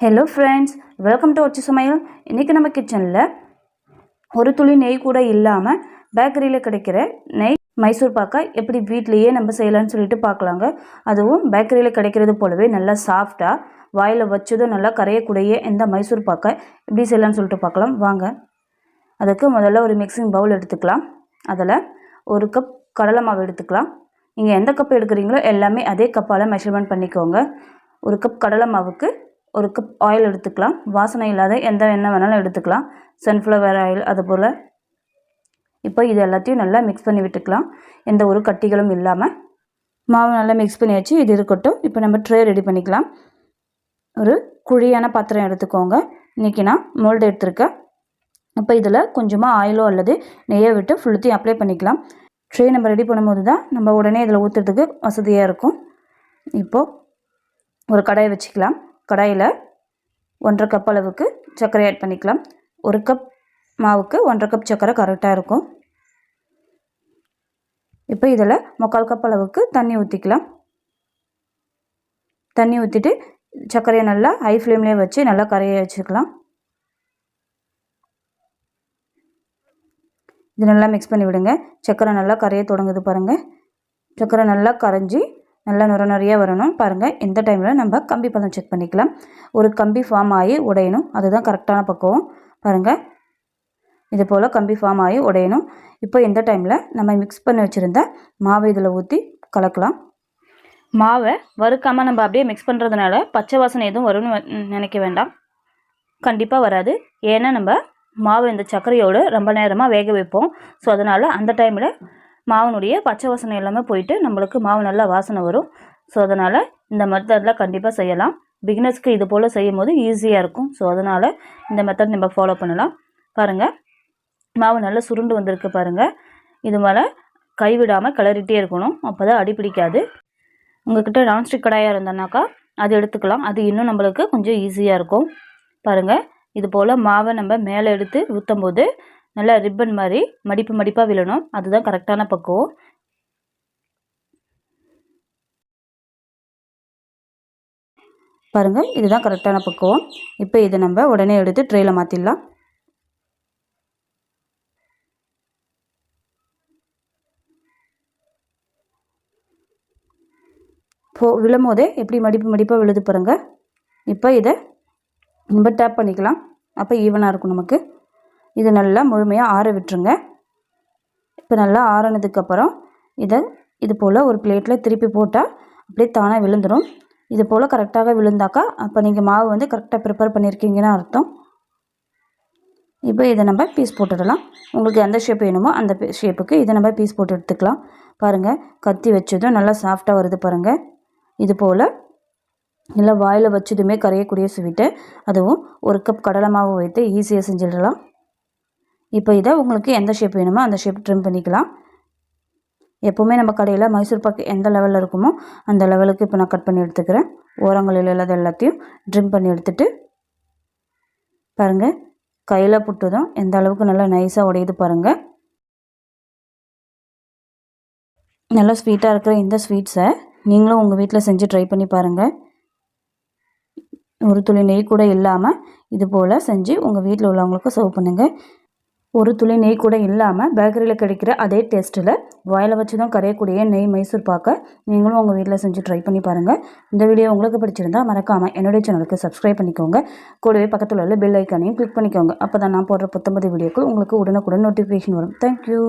Hello friends welcome to ஒச்சு சமையல் இன்றைக்கி நம்ம கிச்சனில் ஒரு துளி நெய் கூட இல்லாமல் பேக்கரியில் கிடைக்கிற நெய் மைசூர் பாக்கை எப்படி வீட்லேயே நம்ம செய்யலாம்னு சொல்லிட்டு பார்க்கலாங்க. அதுவும் பேக்கரியில் கிடைக்கிறது போலவே நல்லா சாஃப்டாக வாயில் வச்சதும் நல்லா கரையக்கூடிய இந்த மைசூர் பாக்கை எப்படி செய்யலாம்னு சொல்லிட்டு பார்க்கலாம். வாங்க. அதுக்கு முதல்ல ஒரு மிக்சிங் பவுல் எடுத்துக்கலாம். அதில் ஒரு கப் கடலை மாவு எடுத்துக்கலாம். நீங்கள் எந்த கப் எடுக்கிறீங்களோ எல்லாமே அதே கப்பால் மெஷர்மெண்ட் பண்ணிக்கோங்க. ஒரு கப் கடலை மாவுக்கு ஒரு கப் ஆயில் எடுத்துக்கலாம். வாசனை இல்லாத எந்த எண்ணெய் வேணாலும் எடுத்துக்கலாம். சன்ஃப்ளவர் ஆயில் அதுபோல் இப்போ இது எல்லாத்தையும் நல்லா மிக்ஸ் பண்ணி விட்டுக்கலாம். எந்த ஒரு கட்டிகளும் இல்லாமல் மாவு நல்லா மிக்ஸ் பண்ணியாச்சு. இது இருக்கட்டும். இப்போ நம்ம ட்ரே ரெடி பண்ணிக்கலாம். ஒரு குழியான பாத்திரம் எடுத்துக்கோங்க. இன்றைக்கி நான் மோல்டு எடுத்திருக்கேன். இப்போ இதில் கொஞ்சமாக ஆயிலோ அல்லது நெய்யை விட்டு ஃபுல்லுத்தையும் அப்ளை பண்ணிக்கலாம். ட்ரே நம்ம ரெடி பண்ணும்போது தான் நம்ம உடனே இதில் ஊற்றுறதுக்கு வசதியாக இருக்கும். இப்போது ஒரு கடாயை வச்சுக்கலாம். கடாயில் ஒன்றரை கப் அளவுக்கு சர்க்கரை ஆட் பண்ணிக்கலாம். ஒரு கப் மாவுக்கு ஒன்றரை கப் சர்க்கரை கரெக்டாக இருக்கும். இப்போ இதில் முக்கால் கப் அளவுக்கு தண்ணி ஊற்றிக்கலாம் தண்ணி ஊற்றிட்டு சர்க்கரையை நல்லா ஹை ஃப்ளேம்லேயே வச்சு நல்லா கரைய வச்சுக்கலாம். இது நல்லா மிக்ஸ் பண்ணி விடுங்க. சர்க்கரை நல்லா கரைய தொடங்குது பாருங்கள் சர்க்கரை நல்லா கரைஞ்சி நல்லா நுர நுறையாக வரணும். பாருங்கள் இந்த டைமில் நம்ம கம்பி பதம் செக் பண்ணிக்கலாம். ஒரு கம்பி ஃபார்ம் ஆகி உடையணும். அதுதான் கரெக்டான பக்குவம். பாருங்கள் இது போல் கம்பி ஃபார்ம் ஆகி உடையணும். இப்போ இந்த டைமில் நம்ம மிக்ஸ் பண்ணி வச்சுருந்த மாவை இதில் ஊற்றி கலக்கலாம். மாவை வறுக்காமல் நம்ம அப்படியே மிக்ஸ் பண்ணுறதுனால பச்சை வாசனை எதுவும் வரும்னு நினைக்க வேண்டாம். கண்டிப்பாக வராது. ஏன்னா நம்ம மாவு இந்த சர்க்கரையோடு ரொம்ப நேரமாக வேக வைப்போம். ஸோ அதனால் அந்த டைமில் மாவுனுடைய பச்சை வாசனை எல்லாமே போயிட்டு நம்மளுக்கு மாவு நல்லா வாசனை வரும். ஸோ அதனால் இந்த மெத்தடில் கண்டிப்பாக செய்யலாம். பிகினர்ஸ்க்கு இது போல் செய்யும் போது ஈஸியாக இருக்கும். ஸோ அதனால் இந்த மெத்தட் நம்ம ஃபாலோ பண்ணலாம். பாருங்கள் மாவு நல்லா சுருண்டு வந்திருக்கு பாருங்கள் இது மேலே கைவிடாமல் கிளறிட்டே இருக்கணும். அப்போ தான் அடி பிடிக்காது. உங்கள்கிட்ட நான்ஸ்டிக் கடாயாக இருந்தனாக்கா அது எடுத்துக்கலாம். அது இன்னும் நம்மளுக்கு கொஞ்சம் ஈஸியாக இருக்கும். பாருங்கள் இது போல் மாவை நம்ம மேலே எடுத்து ஊற்றும் போது நல்லா ரிப்பன் மாதிரி மடிப்பு மடிப்பாக விழணும். அதுதான் கரெக்டான பக்குவம். பாருங்கள் இதுதான் கரெக்டான பக்குவம். இப்போ இதை நம்ம உடனே எடுத்து ட்ரெயில் மாற்றிடலாம் போ விழும் போதே எப்படி மடிப்பு மடிப்பாக விழுது பாருங்கள் இப்போ இதை நம்ம டேப் பண்ணிக்கலாம். அப்போ ஈவனாக இருக்கும் நமக்கு. இது நல்லா முழுமையாக ஆற விட்டுருங்க. இப்போ நல்லா ஆறினதுக்கப்புறம் இதை இது போல் ஒரு பிளேட்டில் திருப்பி போட்டால் அப்படியே தானாக விழுந்துடும் இது போல் கரெக்டாக விழுந்தாக்கா அப்போ நீங்கள் மாவு வந்து கரெக்டாக ப்ரிப்பேர் பண்ணியிருக்கீங்கன்னு அர்த்தம். இப்போ இதை நம்ம பீஸ் போட்டுடலாம். உங்களுக்கு எந்த ஷேப் வேணுமோ அந்த ஷேப்புக்கு இதை நம்ம பீஸ் போட்டு எடுத்துக்கலாம். பாருங்கள் கத்தி வச்சதும் நல்லா சாஃப்டாக வருது பாருங்கள் இது போல் நல்லா வாயில் வச்சதுமே கரையக்கூடிய ஸ்வீட்டு அதுவும் ஒரு கப் கடலை மாவு வைத்து ஈஸியாக செஞ்சிடலாம். இப்போ இதை உங்களுக்கு எந்த ஷேப் வேணுமோ அந்த ஷேப் ட்ரிம் பண்ணிக்கலாம். எப்போவுமே நம்ம கடையில் மைசூர் பாக்கு எந்த லெவலில் இருக்குமோ அந்த லெவலுக்கு இப்போ நான் கட் பண்ணி எடுத்துக்கிறேன். ஓரங்களில் இல்லாத எல்லாத்தையும் ட்ரிம் பண்ணி எடுத்துகிட்டு பாருங்கள் கையில் புட்டுதும் எந்த அளவுக்கு நல்லா நைஸாக உடையுது பாருங்கள் நல்லா ஸ்வீட்டாக இருக்கிற இந்த ஸ்வீட்ஸை நீங்களும் உங்கள் வீட்டில் செஞ்சு ட்ரை பண்ணி பாருங்கள் ஒரு துளி நெய் கூட இல்லாமல் இது போல் செஞ்சு உங்கள் வீட்டில் உள்ளவங்களுக்கு சர்வ் பண்ணுங்கள் ஒரு துளி நெய் கூட இல்லாமல் பேக்கரியில் கிடைக்கிற அதே டேஸ்ட்டில் வாயில் வச்சு தான் கரையக்கூடிய நெய் மைசூர் பார்க்க நீங்களும் உங்கள் வீட்டில் செஞ்சு ட்ரை பண்ணி பாருங்கள் இந்த வீடியோ உங்களுக்கு பிடிச்சிருந்தா மறக்காமல் என்னுடைய சேனலுக்கு சப்ஸ்கிரைப் பண்ணிக்கோங்க. கூடவே பக்கத்தில் உள்ள பெல் ஐக்கானையும் கிளிக் பண்ணிக்கோங்க. அப்போ தான் நான் போடுற புத்தம்பது வீடியோக்கள் உங்களுக்கு உடனுக்குடன் நோட்டிஃபிகேஷன் வரும். தேங்க்யூ